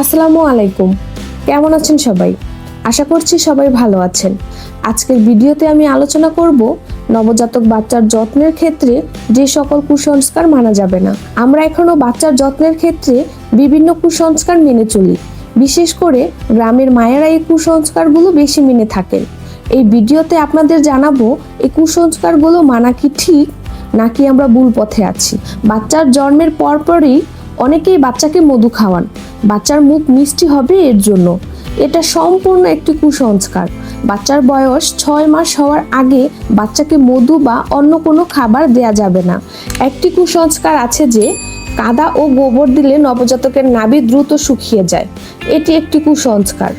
আসসালামু আলাইকুম। কেমন আছেন সবাই? আশা করছি সবাই ভালো আছেন। আজকের ভিডিওতে আমি আলোচনা করব নবজাতক বাচ্চার যত্নের ক্ষেত্রে যে সকল কুসংস্কার মানা যাবে না। আমরা এখনও বাচ্চার যত্নের ক্ষেত্রে বিভিন্ন কুসংস্কার মেনে চলি। বিশেষ করে গ্রামের মায়েরা এই কুসংস্কারগুলো বেশি মেনে থাকেন। এই ভিডিওতে আপনাদের জানাব, এই কুসংস্কারগুলো মানা কি ঠিক, নাকি আমরা ভুল পথে আছি? বাচ্চার জন্মের পরপরই অনেকেই বাচ্চাকে মধু খাওয়ান। বাচ্চার মুখ মিষ্টি হবে এর জন্য। এটা সম্পূর্ণ একটি কুসংস্কার। বাচ্চার বয়স ছয় মাস হওয়ার আগে বাচ্চাকে মধু বা অন্য কোনো খাবার দেয়া যাবে না। একটি কুসংস্কার আছে যে, কাদা ও গোবর দিলে নবজাতকের নাভি দ্রুত শুকিয়ে যায়। এটি একটি কুসংস্কার।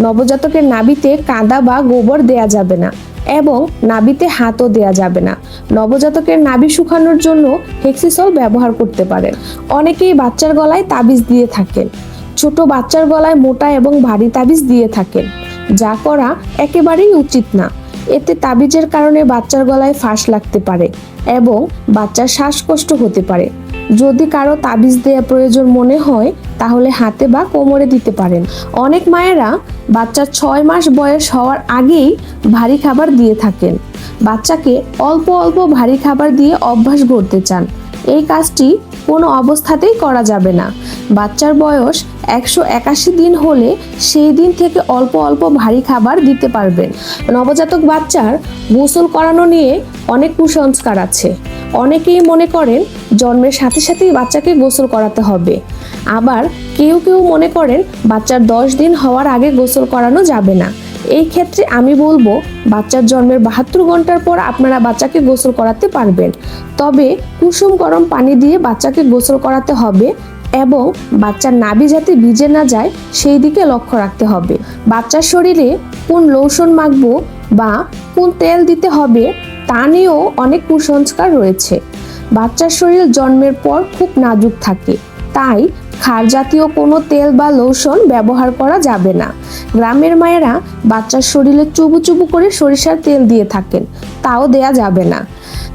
নবজাতকের নাভিতে কাদা বা গোবর দেয়া যাবে না। এবং নাবিতে হাতও দেয়া যাবে না। নবজাতকের নাবি শুকানোর জন্য হেক্সিসল ব্যবহার করতে পারেন। অনেকেই বাচ্চার গলায় তাবিজ দিয়ে থাকেন। ছোট বাচ্চার গলায় মোটা এবং ভারী তাবিজ দিয়ে থাকেন। যা করা একেবারেই উচিত না। এতে তাবিজের কারণে বাচ্চার গলায় ফাঁস লাগতে পারে এবং বাচ্চার শ্বাসকষ্ট হতে পারে। যদি কারও তাবিজ দেওয়া প্রয়োজন মনে হয়, তাহলে হাতে বা কোমরে দিতে পারেন। অনেক মায়েরা বাচ্চার ছয় মাস বয়স হওয়ার আগেই ভারী খাবার দিয়ে থাকেন। বাচ্চাকে অল্প অল্প ভারী খাবার দিয়ে অভ্যাস গড়তে চান। এই কাজটি কোনো অবস্থাতেই করা যাবে না। বাচ্চার বয়স একশো একাশি দিন হলে সেই দিন থেকে অল্প অল্প ভারী খাবার দিতে পারবেন। নবজাতক বাচ্চার গোসল করানো নিয়ে অনেক কুসংস্কার আছে। অনেকেই মনে করেন জন্মের সাথে সাথেই বাচ্চাকে গোসল করাতে হবে। আবার কেউ কেউ মনে করেন বাচ্চার দশ দিন হওয়ার আগে গোসল করানো যাবে না। এই ক্ষেত্রে আমি বলব, বাচ্চার জন্মের বাহাত্তর ঘণ্টার পর আপনারা বাচ্চাকে গোসল করাতে পারবেন। তবে কুসুম গরম পানি দিয়ে বাচ্চাকে গোসল করাতে হবে এবং বাচ্চার নাভি যাতে ভিজে না যায়, সেই দিকে লক্ষ্য রাখতে হবে। বাচ্চার শরীরে কোন লোশন মাখবো বা কোন তেল দিতে হবে তা নিয়েও অনেক কুসংস্কার রয়েছে। বাচ্চার শরীর জন্মের পর খুব নাজুক থাকে। তাই ক্ষার জাতীয় কোনো তেল বা লোশন ব্যবহার করা যাবে না। গ্রামের মায়েরা বাচ্চার শরীরে চুবু চুবু করে সরিষার তেল দিয়ে থাকেন, তাও দেয়া যাবে না।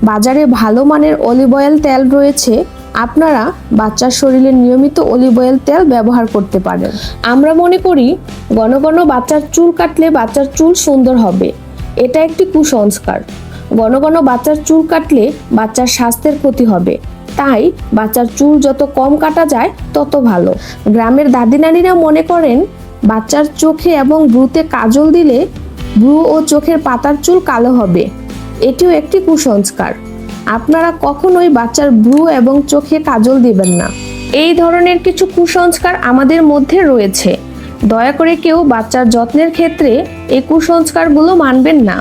বাজারে ভালো মানের অলিভ অয়েল তেল রয়েছে, আপনারা বাচ্চার শরীরে নিয়মিত অলিভ অয়েল তেল ব্যবহার করতে পারেন। আমরা মনে করি, ঘন ঘন বাচ্চার চুল কাটলে বাচ্চার চুল সুন্দর হবে। এটা একটি কুসংস্কার। ঘন ঘন বাচ্চার চুল কাটলে বাচ্চার স্বাস্থ্যের ক্ষতি হবে। তাই বাচ্চার চুল যত কম কাটা যায়, তত ভালো। গ্রামের দাদি নানিরা মনে করেন, বাচ্চার চোখে এবং ভ্রুতে কাজল দিলে ভ্রু ও চোখের পাতার চুল কালো হবে। এটিও একটি কুসংস্কার। আপনারা কখনোই বাচ্চার ভ্রু এবং চোখে কাজল দিবেন না। এই ধরনের কিছু কুসংস্কার আমাদের মধ্যে রয়েছে। দয়া করে কেউ বাচ্চার যত্নের ক্ষেত্রে এই কুসংস্কারগুলো মানবেন না।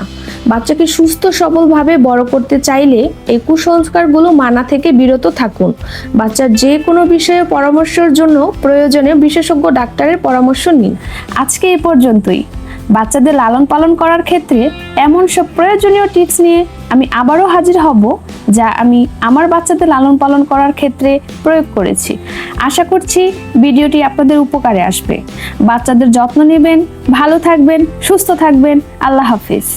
বাচ্চাকে সুস্থ সবলভাবে বড় করতে চাইলে এই কুসংস্কারগুলো মানা থেকে বিরত থাকুন। বাচ্চার যে কোনো বিষয়ে পরামর্শের জন্য প্রয়োজনে বিশেষজ্ঞ ডাক্তারের পরামর্শ নিন। আজকে এ পর্যন্তই। বাচ্চাদের লালন পালন করার ক্ষেত্রে এমন সব প্রয়োজনীয় টিপস নিয়ে আমি আবারও হাজির হব, যা আমি আমার বাচ্চাদের লালন পালন করার ক্ষেত্রে প্রয়োগ করেছি। আশা করছি ভিডিওটি আপনাদের উপকারে আসবে। বাচ্চাদের যত্ন নেবেন, ভালো থাকবেন, সুস্থ থাকবেন। আল্লাহ হাফিজ।